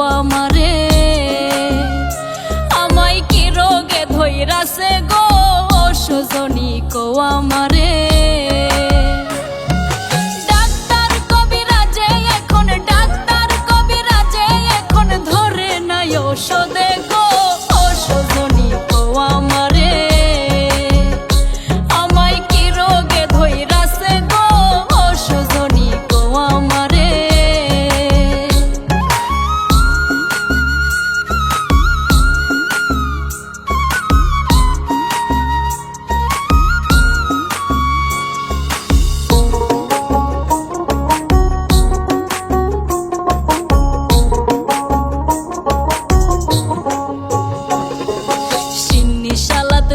আমারে। আমায় কি রোগে ধৈরাছে গো সজনী কো আমারে।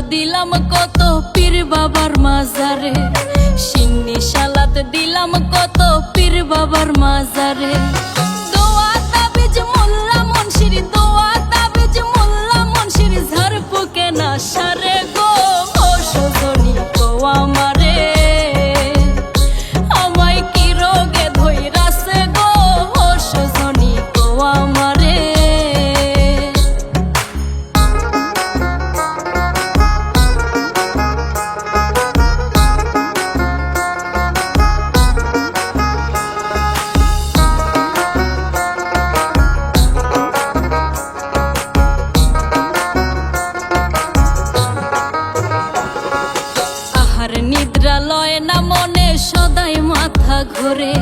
দিলাম কত পীর বাবার মাজারে। সিন্নি সালাত দিলাম কত পীর বাবার মাজারে। সদাই মাথা ঘোরে।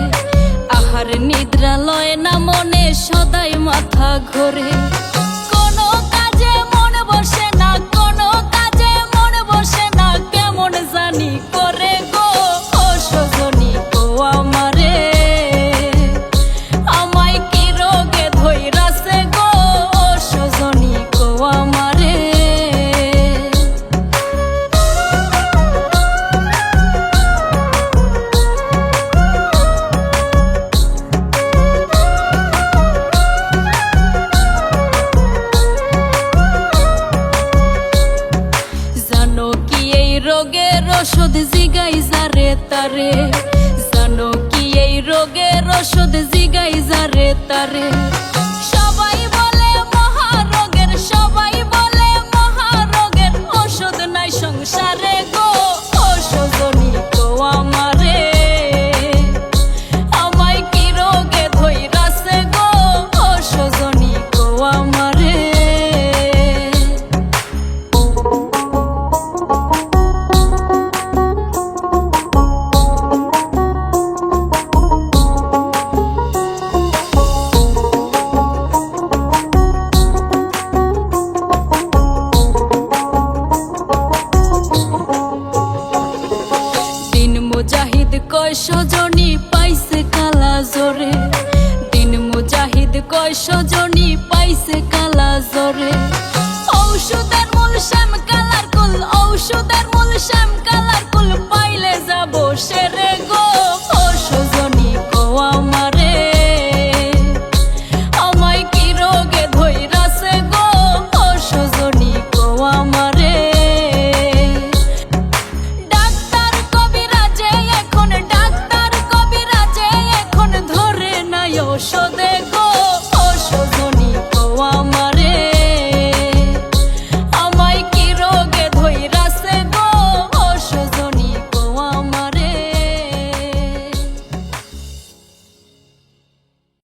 আহার নিদ্রালয় না মনে সদাই মাথা ঘোরে। রসদ জিগাই যারে তারে। জানো কি এই রোগে রসদ জিগাই যারে তারে। কয় সজনী পাইছে কালা জোরে দিন মুজাহিদ কয় সজনী পাইছে কালা জোরে ঔষধে